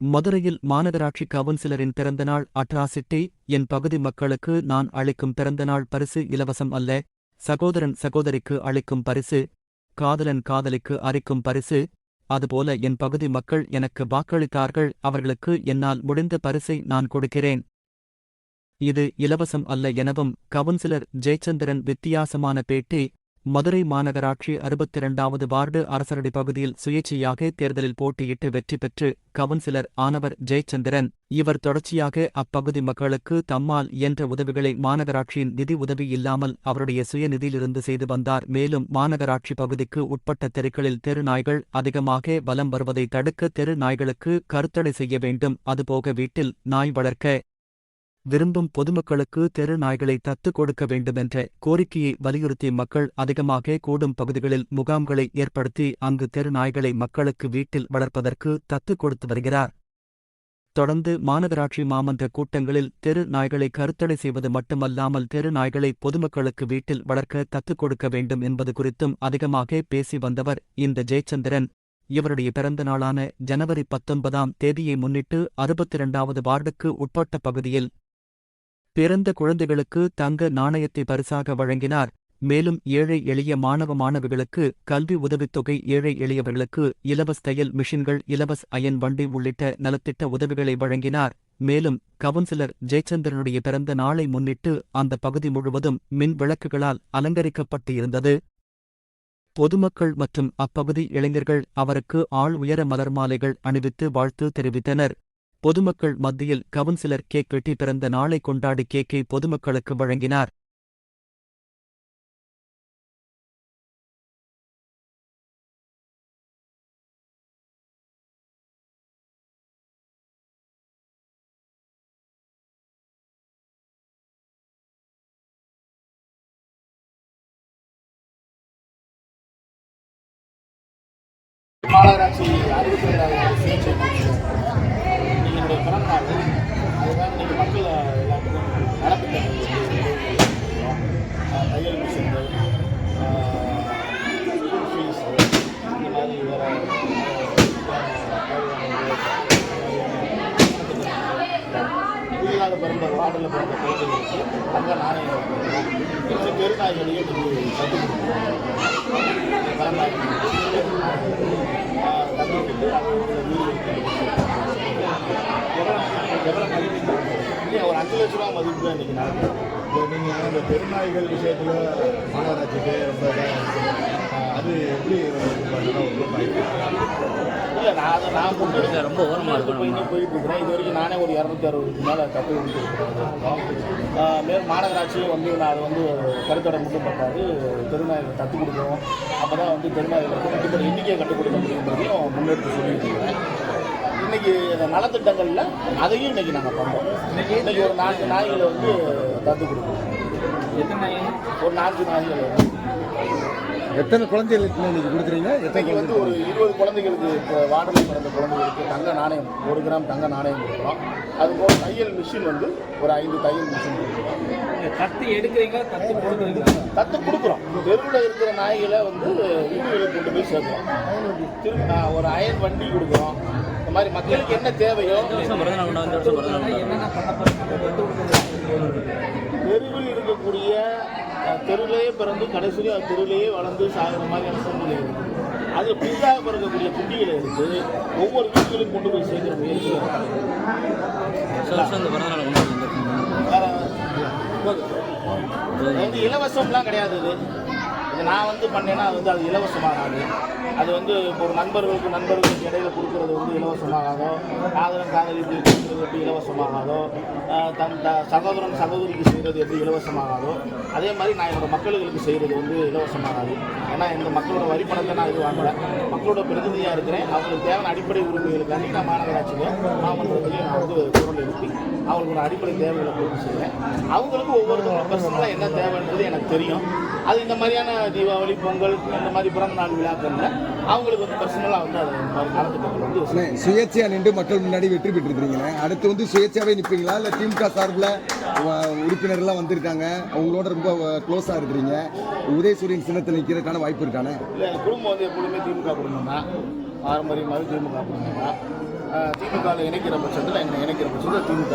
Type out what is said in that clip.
மதுரையில் மாநகராட்சி கவுன்சிலரின் பிறந்தநாள் அட்ராசிட்டி என் பகுதி மக்களுக்கு நான் அளிக்கும் பிறந்தநாள் பரிசு இலவசம் அல்ல சகோதரன் சகோதரிக்கு அளிக்கும் பரிசு காதலன் காதலிக்கு அரிக்கும் பரிசு அதுபோல என் பகுதி மக்கள் எனக்கு வாக்களித்தார்கள் அவர்களுக்கு என்னால் முடிந்த பரிசை நான் கொடுக்கிறேன். இது இலவசம் அல்ல எனவும் கவுன்சிலர் ஜெயச்சந்திரன் வித்தியாசமான பேட்டி மதுரை மாநகராட்சி அறுபத்திரண்டாவது வார்டு அரசரடி பகுதியில் சுயேட்சையாக தேர்தலில் போட்டியிட்டு வெற்றி பெற்று கவுன்சிலர் ஆனவர் ஜெயச்சந்திரன். இவர் தொடர்ச்சியாக அப்பகுதி மக்களுக்கு தம்மால் என்ற உதவிகளை மாநகராட்சியின் நிதி உதவி இல்லாமல் அவருடைய சுயநிதியிலிருந்து செய்து வந்தார். மேலும் மாநகராட்சி பகுதிக்கு உட்பட்ட தெருக்களில் தெரு நாய்கள் அதிகமாக வலம் வருவதை தடுக்க தெரு நாய்களுக்கு கருத்தடை செய்ய வேண்டும். அதுபோக வீட்டில் நாய் வளர்க்க விரும்பும் பொதுமக்களுக்கு தெரு நாய்களை தத்துக் கொடுக்க வேண்டுமென்ற கோரிக்கையை வலியுறுத்தி மக்கள் அதிகமாக கூடும் பகுதிகளில் முகாம்களை ஏற்படுத்தி அங்கு தெரு நாய்களை மக்களுக்கு வீட்டில் வளர்ப்பதற்கு தத்துக் கொடுத்து வருகிறார். தொடர்ந்து மாநகராட்சி மாமன்ற கூட்டங்களில் தெரு நாய்களை கருத்தடை செய்வது மட்டுமல்லாமல் தெரு நாய்களை பொதுமக்களுக்கு வீட்டில் வளர்க்க தத்துக் கொடுக்க வேண்டும் என்பது குறித்தும் அதிகமாக பேசி வந்தவர் இந்த ஜெயச்சந்திரன். இவருடைய பிறந்த நாளான ஜனவரி பத்தொன்பதாம் தேதியை முன்னிட்டு அறுபத்திரண்டாவது வார்டுக்கு உட்பட்ட பகுதியில் பிறந்த குழந்தைகளுக்கு தங்க நாணயத்தை பரிசாக வழங்கினார். மேலும் ஏழை எளிய மாணவ மாணவிகளுக்கு கல்வி உதவித்தொகை ஏழை எளியவர்களுக்கு இலவச தையல் மிஷின்கள் இலவச அயன் வண்டி உள்ளிட்ட நலத்திட்ட உதவிகளை வழங்கினார். மேலும் கவுன்சிலர் ஜெயச்சந்திரனுடைய பிறந்த நாளை முன்னிட்டு அந்த பகுதி முழுவதும் மின் விளக்குகளால் அலங்கரிக்கப்பட்டு இருந்தது பொதுமக்கள் மற்றும் அப்பகுதி இளைஞர்கள் அவருக்கு ஆள் உயர மலர் மாலைகள் அணிவித்து வாழ்த்து தெரிவித்தனர். பொதுமக்கள் மத்தியில் கவுன்சிலர் கேக் வெட்டி பிறந்த நாளை கொண்டாடி கேக்கை பொதுமக்களுக்கு வழங்கினார். மாநகராட்சி அறுபத்தி நாள் அதுக்காக நீங்கள் மக்கள் எல்லாத்துக்கும் நலத்திட்டங்கள் தையல் மிஷின்கள் ஸ்கூல் ஃபீஸ் இந்த மாதிரி வேறு புதிதாக பிறந்த வார்டில் பிறந்த குழந்தைகளுக்கு அங்கே நாணயம் வச்சு பெருநாய்களையும் நீங்கள் கற்றுக் கொடுக்கணும் பிறந்தாங்க அது லட்ச ரூபா மதிப்பு தான் இன்றைக்கி நடக்குது. இப்போ நீங்கள் இந்த பெருநாய்கள் விஷயத்தில் மாநகராட்சிக்கு ரொம்ப அது எப்படி இல்லை நான் அதை நான் கொண்டு ரொம்ப ஓரமா எடுத்து போய் இன்னும் போயிட்டு இருக்கிறேன். இது வரைக்கும் நானே ஒரு இரநூத்தி அறுபதுக்கு மேலே கற்று கொடுத்துருக்கேன் மேல் மாநகராட்சியும் வந்து நான் அதை வந்து கருத்தடை மட்டும் பட்டாது தெருநாய்கள் கற்றுக் கொடுக்கணும். அப்போ தான் வந்து தெருநாய்களுக்கு கட்டுப்படி எண்ணிக்கையை கற்றுக் கொடுக்க முடியுங்கிறதையும் முன்னெடுத்து சொல்லிட்டு இருக்கிறேன். இன்னைக்கு நலத்திட்டங்களில் அதையும் இன்னைக்கு நாங்கள் பண்ணுறோம் இன்னைக்கு ஒரு நான்கு நாய்களை வந்து தத்து கொடுக்குறோம். ஒரு நான்கு நாய்கள் எத்தனை குழந்தைகளுக்கு இன்னைக்கு கொடுக்குறீங்க? எத்தனை வந்து ஒரு இருபது குழந்தைகளுக்கு இப்போ வார்டில் பிறந்த குழந்தைகளுக்கு தங்க நாணயம் ஒரு கிராம் தங்க நாணயம் கொடுக்குறோம். அதுபோல் தையல் மிஷின் வந்து ஒரு ஐந்து தையல் மிஷின் கொடுக்குறோம். நீங்க கத்தி எடுக்கிறீங்களா கத்தி கொடுக்குறீங்களா? தத்து கொடுக்குறோம். தெருவில் இருக்கிற நாய்களை வந்து வீடுகளுக்கு கொண்டு போய் சேர்க்குறோம். திரு ஆ, ஒரு அயன் வண்டி கொடுக்குறோம். இந்த மாதிரி மக்களுக்கு என்ன தேவையோ தெருவில் இருக்கக்கூடிய தெருவிலேயே பிறந்து கடைசியிலே அது தெருவிலேயே வளர்ந்து சாகிற மாதிரியான சூழ்நிலை இருக்குது அது புதிதாக பிறக்கக்கூடிய குட்டிகளை எடுத்து ஒவ்வொரு வீடுகளுக்கும் கொண்டு போய் சேர்க்கிற முயற்சி வந்து இலவசம்லாம் கிடையாது இது. இது நான் வந்து பண்ணேன்னா அது வந்து அது இலவசமாகாது அது வந்து ஒரு நண்பர்களுக்கு நண்பர்களுக்கு இடையில கொடுக்கறது வந்து இலவசமாகாதோ காதலன் காதலிக்கு கொடுக்கறது எப்படி இலவசமாகாதோ தன் த சகோதரன் சகோதரிக்கு செய்கிறது எப்படி இலவசமாகாதோ அதே மாதிரி நான் என்னோட மக்களுக்கு செய்கிறது வந்து இலவசமாகாது. ஏன்னா இந்த மக்களோட வரி பணத்தை நான் இது வாங்கலை. மக்களோட பிரதிநிதியாக இருக்கிறேன். அவங்களுக்கு தேவையான அடிப்படை உரிமைகளுக்காண்டி நான் மாநகராட்சியில் மாமன்றத்திலையும் நான் வந்து குரல் எழுப்பி அவங்களுக்கு ஒரு அடிப்படை தேவைகளை பூர்த்தி செய்வேன். அவங்களுக்கு ஒவ்வொருத்தவங்க பர்சனலாக என்ன தேவைன்றது எனக்கு தெரியும். அது இந்த மாதிரியான தீபாவளி பொங்கல் இந்த மாதிரி பிறந்த நாள் விழாக்களில் அவங்களுக்கு வந்து பர்சனலாக வந்து அது மாதிரி வந்து சுயேட்சையா நின்று மக்கள் முன்னாடி வெற்றி பெற்றிருக்கிறீங்களே? அடுத்து வந்து சுயேட்சையாவே நிற்பீங்களா இல்லை திமுக சார்பில் உறுப்பினர்லாம் வந்திருக்காங்க. அவங்களோட ரொம்ப க்ளோஸாக இருக்கிறீங்க. உதயசூரியன் சின்னத்தில் நிற்கிறதுக்கான வாய்ப்பு இருக்கானே? இல்லை எங்கள் குடும்பம் வந்து எப்பொழுதுமே திமுக குடும்பம் தான். பாரம்பரியமாக திமுக குடும்பம் தான். திமுகவில் இணைக்கிற பட்சத்தில் என்னை இணைக்கிற பட்சத்தில் திமுக